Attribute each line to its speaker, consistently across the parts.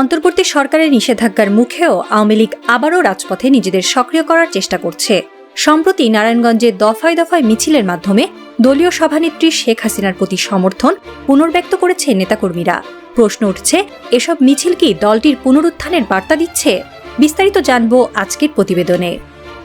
Speaker 1: অন্তর্বর্তী সরকারের নিষেধাজ্ঞার মুখেও আওয়ামী লীগ আবারও রাজপথে নিজেদের সক্রিয় করার চেষ্টা করছে। সম্প্রতি নারায়ণগঞ্জে দফায় দফায় মিছিলের মাধ্যমে দলীয় সভানেত্রী শেখ হাসিনার প্রতি সমর্থন পুনর্ব্যক্ত করেছে নেতাকর্মীরা। প্রশ্ন উঠছে, এসব মিছিল কি দলটির পুনরুত্থানের বার্তা দিচ্ছে? বিস্তারিত জানব আজকের প্রতিবেদনে।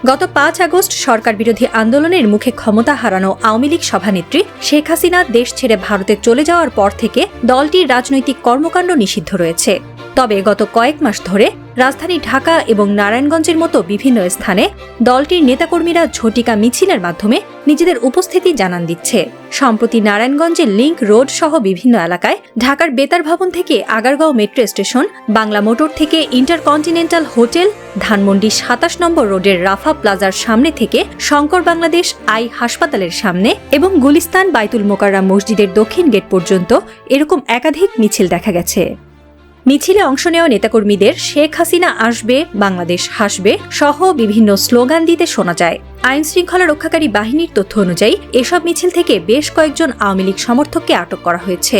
Speaker 1: গত পাঁচ আগস্ট সরকার বিরোধী আন্দোলনের মুখে ক্ষমতা হারানো আওয়ামী লীগ সভানেত্রী শেখ হাসিনা দেশ ছেড়ে ভারতে চলে যাওয়ার পর থেকে দলটির রাজনৈতিক কর্মকাণ্ড নিষিদ্ধ রয়েছে। তবে গত কয়েক মাস ধরে রাজধানী ঢাকা এবং নারায়ণগঞ্জের মতো বিভিন্ন স্থানে দলটির নেতাকর্মীরা ঝটিকা মিছিলের মাধ্যমে নিজেদের উপস্থিতি জানান দিচ্ছে। সম্প্রতি নারায়ণগঞ্জের লিংক রোড সহ বিভিন্ন এলাকায় ঢাকার বেতার ভবন থেকে Agargaon metro station, Bangla motor থেকে ইন্টারকন্টিনেন্টাল হোটেল, ধানমন্ডি সাতাশ নম্বর রোডের রাফা প্লাজার সামনে থেকে শঙ্কর বাংলাদেশ আই হাসপাতালের সামনে এবং গুলিস্তান বাইতুল মোকাররাম মসজিদের দক্ষিণ গেট পর্যন্ত এরকম একাধিক মিছিল দেখা গেছে। মিছিলে অংশ নেওয়া নেতাকর্মীদের শেখ হাসিনা আসবে, বাংলাদেশ হাসবে সহ বিভিন্ন স্লোগান দিতে শোনা যায়। আইন শৃঙ্খলা রক্ষাকারী বাহিনীর তথ্য অনুযায়ী এসব মিছিল থেকে বেশ কয়েকজন আওয়ামী লীগ সমর্থককে আটক করা হয়েছে।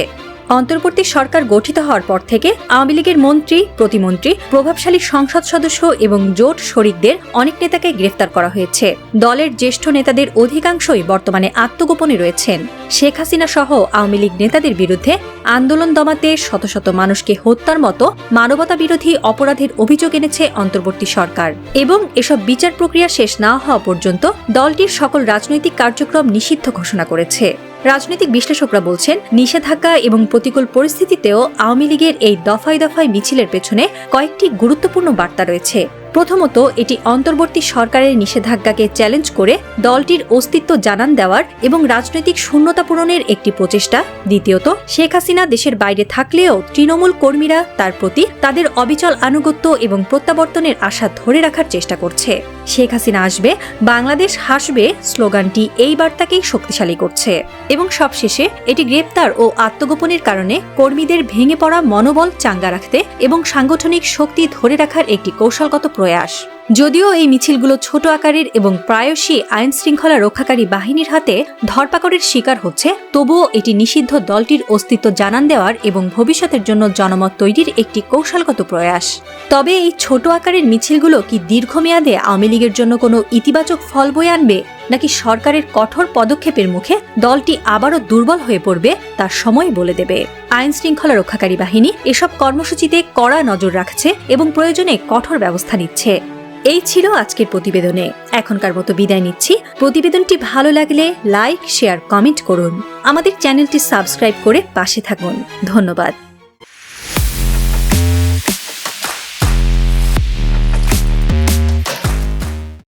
Speaker 1: অন্তর্বর্তী সরকার গঠিত হওয়ার পর থেকে আওয়ামী লীগের মন্ত্রী, প্রতিমন্ত্রী, প্রভাবশালী সংসদ সদস্য এবং জোট শরিকদের অনেক নেতাকে গ্রেফতার করা হয়েছে। দলের জ্যেষ্ঠ নেতাদের অধিকাংশই বর্তমানে আত্মগোপনে রয়েছেন। শেখ হাসিনা সহ আওয়ামী লীগ নেতাদের বিরুদ্ধে আন্দোলন দমাতে শত শত মানুষকে হত্যার মতো মানবতা বিরোধী অপরাধের অভিযোগ এনেছে অন্তর্বর্তী সরকার এবং এসব বিচার প্রক্রিয়া শেষ না হওয়া পর্যন্ত দলটির সকল রাজনৈতিক কার্যক্রম নিষিদ্ধ ঘোষণা করেছে। রাজনৈতিক বিশ্লেষকরা বলছেন, নিষেধাজ্ঞা এবং প্রতিকূল পরিস্থিতিতেও আওয়ামী লীগের এই দফায় দফায় মিছিলের পেছনে কয়েকটি গুরুত্বপূর্ণ বার্তা রয়েছে। প্রথমত, এটি অন্তর্বর্তী সরকারের নিষেধাজ্ঞাকে চ্যালেঞ্জ করে দলটির অস্তিত্ব জানান দেওয়ার এবং রাজনৈতিক শূন্যতা পূরণের একটি প্রচেষ্টা। দ্বিতীয়ত, শেখ হাসিনা দেশের বাইরে থাকলেও তৃণমূল কর্মীরা তার প্রতি তাদের অবিচল আনুগত্য এবং প্রত্যাবর্তনের আশা ধরে রাখার চেষ্টা করছে। শেখ হাসিনা আসবে, বাংলাদেশ হাসবে স্লোগানটি এই বার্তাকেই শক্তিশালী করছে। এবং সবশেষে, এটি গ্রেপ্তার ও আত্মগোপনের কারণে কর্মীদের ভেঙে পড়া মনোবল চাঙ্গা রাখতে এবং সাংগঠনিক শক্তি ধরে রাখার একটি কৌশলগত প্রয়াস। যদিও এই মিছিলগুলো ছোট আকারের এবং প্রায়শই আইন শৃঙ্খলা রক্ষাকারী বাহিনীর হাতে ধরপাকড়ের শিকার হচ্ছে, তবুও এটি নিষিদ্ধ দলটির অস্তিত্ব জানান দেওয়ার এবং ভবিষ্যতের জন্য জনমত তৈরির একটি কৌশলগত প্রয়াস। তবে এই ছোট আকারের মিছিলগুলো কি দীর্ঘমেয়াদে আওয়ামী লীগের জন্য কোনো ইতিবাচক ফল বয়ে আনবে, নাকি সরকারের কঠোর পদক্ষেপের মুখে দলটি আবারও দুর্বল হয়ে পড়বে তার সময় বলে দেবে। আইন শৃঙ্খলা রক্ষাকারী বাহিনী এসব কর্মসূচিতে কড়া নজর রাখছে এবং প্রয়োজনে কঠোর ব্যবস্থা নিচ্ছে। এই ছিল আজকের প্রতিবেদনে। এখনকার মতো বিদায় নিচ্ছি। প্রতিবেদনটি ভালো লাগলে লাইক, শেয়ার, কমেন্ট করুন। আমাদের চ্যানেলটি সাবস্ক্রাইব করে পাশে থাকুন। ধন্যবাদ।